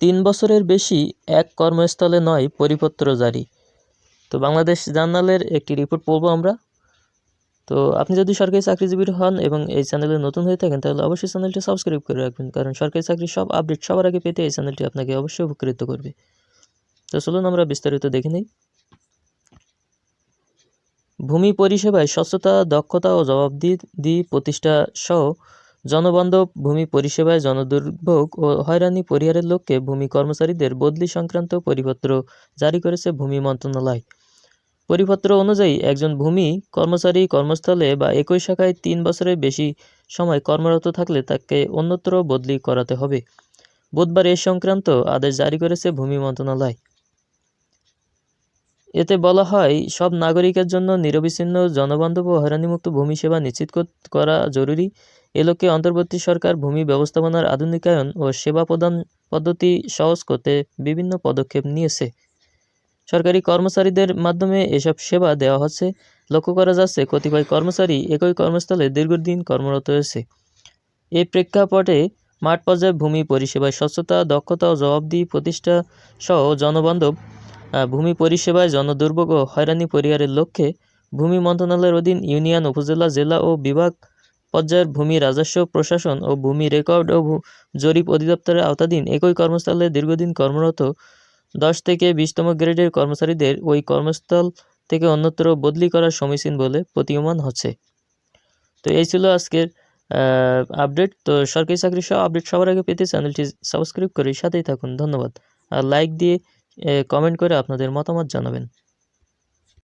তিন বছরের বেশি এক কর্মস্থলে নয় পরিপত্র জারি। তো বাংলাদেশ জার্নালের একটি রিপোর্ট পড়ব আমরা। তো আপনি যদি সরকারি চাকরিজীবী হন এবং এই চ্যানেলে নতুন হয়ে থাকেন, তাহলে অবশ্যই চ্যানেলটি সাবস্ক্রাইব করে রাখবেন, কারণ সরকারি চাকরির সব আপডেট সবার আগে পেতে এই চ্যানেলটি আপনাকে অবশ্যই উপকৃত করবে। তো চলুন আমরা বিস্তারিত দেখে নিই। ভূমি পরিষেবায় স্বচ্ছতা, দক্ষতা ও জবাবদিহি প্রতিষ্ঠা সহ জনবান্ধব ভূমি পরিষেবায় জনদুর্ভোগ ও হয়রানি পরিহারের লক্ষ্যে ভূমি কর্মচারীদের বদলি সংক্রান্ত পরিপত্র জারি করেছে ভূমি মন্ত্রণালয়। পরিপত্র অনুযায়ী একজন ভূমি কর্মচারী কর্মস্থলে বা একই শাখায় তিন বছরের বেশি সময় কর্মরত থাকলে তাকে অন্যত্র বদলি করাতে হবে। বুধবার এ সংক্রান্ত আদেশ জারি করেছে ভূমি মন্ত্রণালয়। এতে বলা হয়, সব নাগরিকের জন্য নিরবিচ্ছিন্ন জনবান্ধব ও হয়রানিমুক্ত ভূমি সেবা নিশ্চিত করা জরুরি। এ লক্ষ্যে অন্তর্বর্তী সরকার ভূমি ব্যবস্থাপনার আধুনিকায়ন ও সেবা প্রদান পদ্ধতি সহজ করতে বিভিন্ন পদক্ষেপ নিয়েছে। সরকারি কর্মচারীদের মাধ্যমে এসব সেবা দেওয়া হচ্ছে। লক্ষ্য করা যাচ্ছে, কতিপয় কর্মচারী একই কর্মস্থলে দীর্ঘদিন কর্মরত হয়েছে এই প্রেক্ষাপটে মাঠ পর্যায়ে ভূমি পরিষেবায় স্বচ্ছতা, দক্ষতা ও জবাবদিহি প্রতিষ্ঠা সহ জনবান্ধব ভূমি পরিষেবায় জনদুর্ভোগ ও হয়রানি পরিহারের লক্ষ্যে ভূমি মন্ত্রণালয়ের অধীন ইউনিয়ন, উপজেলা, জেলা ও বিভাগ পর্যায়ের ভূমি রাজস্ব, প্রশাসন ও ভূমি রেকর্ড ও জরিপ অধিদপ্তরের আওতাধীন একই কর্মস্থলে দীর্ঘদিন কর্মরত দশ থেকে বিশতম গ্রেডের কর্মচারীদের ওই কর্মস্থল থেকে অন্যত্র বদলি করা সমীচীন বলে প্রতীয়মান হচ্ছে। তো এই ছিল আজকের আপডেট তো সরকারি চাকরি সহ আপডেট সবার আগে পেতে চ্যানেলটি সাবস্ক্রাইব করে সাথেই থাকুন। ধন্যবাদ। আর লাইক দিয়ে কমেন্ট করে আপনাদের মতামত জানাবেন।